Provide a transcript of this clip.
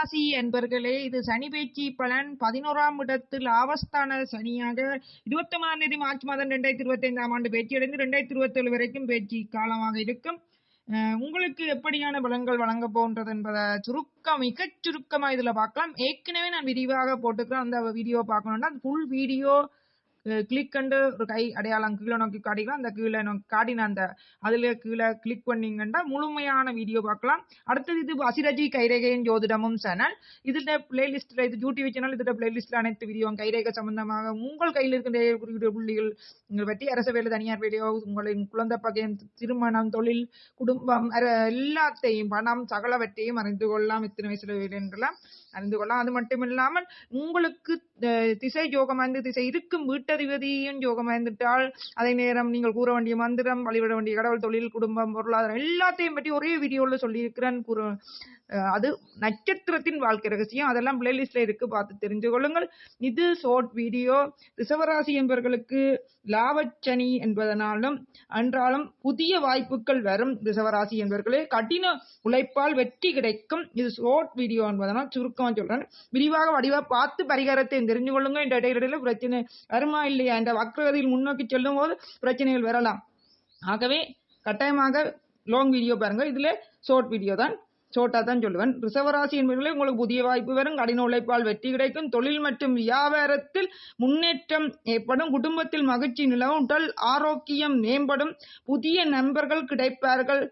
ராசி என்பர்களே இது சனி பேச்சு பலன். பதினோராம் இடத்தில் ஆவஸ்தான சனியாக இருபத்தி ஒன்பதாம் தேதி மார்ச் மாதம் ரெண்டாயிரத்தி இருபத்தி ஐந்தாம் ஆண்டு பேச்சு அடைந்து ரெண்டாயிரத்தி இருபத்தி ஏழு வரைக்கும் பேச்சு காலமாக இருக்கும். அஹ் உங்களுக்கு எப்படியான பலன்கள் வழங்க போன்றது என்பதை சுருக்கம் மிகச் சுருக்கமா இதுல பார்க்கலாம். ஏற்கனவே நான் விரிவாக போட்டுக்கிறேன் அந்த வீடியோ பார்க்கணும்னா ஃபுல் வீடியோ கிளிக் கண்டு ஒரு கை அடையாளம் கீழே நோக்கி காட்டிக்கலாம். அந்த கீழே நோக்கி காட்டின அந்த அதுல கீழே கிளிக் பண்ணீங்கன்னா முழுமையான வீடியோ பார்க்கலாம். அடுத்தது இது அசிரஜி கைரேகையின் ஜோதிடமும் சேனல் இதுல பிளேலிஸ்ட்ல இது யூடியூப் சேனல் இதில் பிளேலிஸ்ட்ல அனைத்து வீடியோ கைரேகை சம்பந்தமாக உங்கள் கையில் இருக்கின்ற குறிப்பிட்ட புள்ளிகள் உங்கள் பற்றி அரசு வேலை தனியார் வீடியோ உங்களின் குழந்தை பகையின் திருமணம் தொழில் குடும்பம் எல்லாத்தையும் பணம் சகலவற்றையும் அறிந்து கொள்ளலாம். இத்தனை வயசுல என்றெல்லாம் அறிந்து கொள்ளலாம். அது மட்டும் இல்லாமல் உங்களுக்கு திசை யோகமாய்ந்து திசை இருக்கும் வீட்டதிபதியும் யோகமாய்ந்துட்டால் அதே நேரம் நீங்கள் கூற வேண்டிய மந்திரம் வழிபட வேண்டிய கடவுள் தொழில் குடும்பம் பொருளாதாரம் எல்லாத்தையும் பற்றி ஒரே வீடியோல சொல்லியிருக்கிறேன். கூற அது நட்சத்திரத்தின் வாழ்க்கை ரகசியம். அதெல்லாம் பிளேலிஸ்ட்ல இருக்கு. பார்த்து தெரிஞ்சு கொள்ளுங்கள் இது ஷார்ட் வீடியோ ரிசவராசி என்பவர்களுக்கு லாபச்சனி என்பதனாலும் அன்றாலும் புதிய வாய்ப்புகள் வரும் ரிசவராசி என்பவர்களே கடின உழைப்பால் வெற்றி கிடைக்கும். இது ஷார்ட் வீடியோ என்பதனால் சுருக்கமாக சொல்றேன். விரிவாக வடிவா பார்த்து பரிகாரத்தை தெரிஞ்சு கொள்ளுங்க இந்த இடையிடையில பிரச்சனை வருமா இல்லையா என்ற வக்ரகதியில் முன்னோக்கி செல்லும் போது பிரச்சனைகள் வரலாம். ஆகவே கட்டாயமாக லாங் வீடியோ பாருங்க இதுல ஷார்ட் வீடியோ தான். சோட்டா தான் சொல்லுவேன். ரிசவராசி என்பவர்களே உங்களுக்கு புதிய வாய்ப்பு வரும். கடின உழைப்பால் வெற்றி கிடைக்கும். தொழில் மற்றும் வியாபாரத்தில் முன்னேற்றம் ஏற்படும். குடும்பத்தில் மகிழ்ச்சி நிலவும். உடல் ஆரோக்கியம் மேம்படும். புதிய நண்பர்கள் கிடைப்பார்கள்.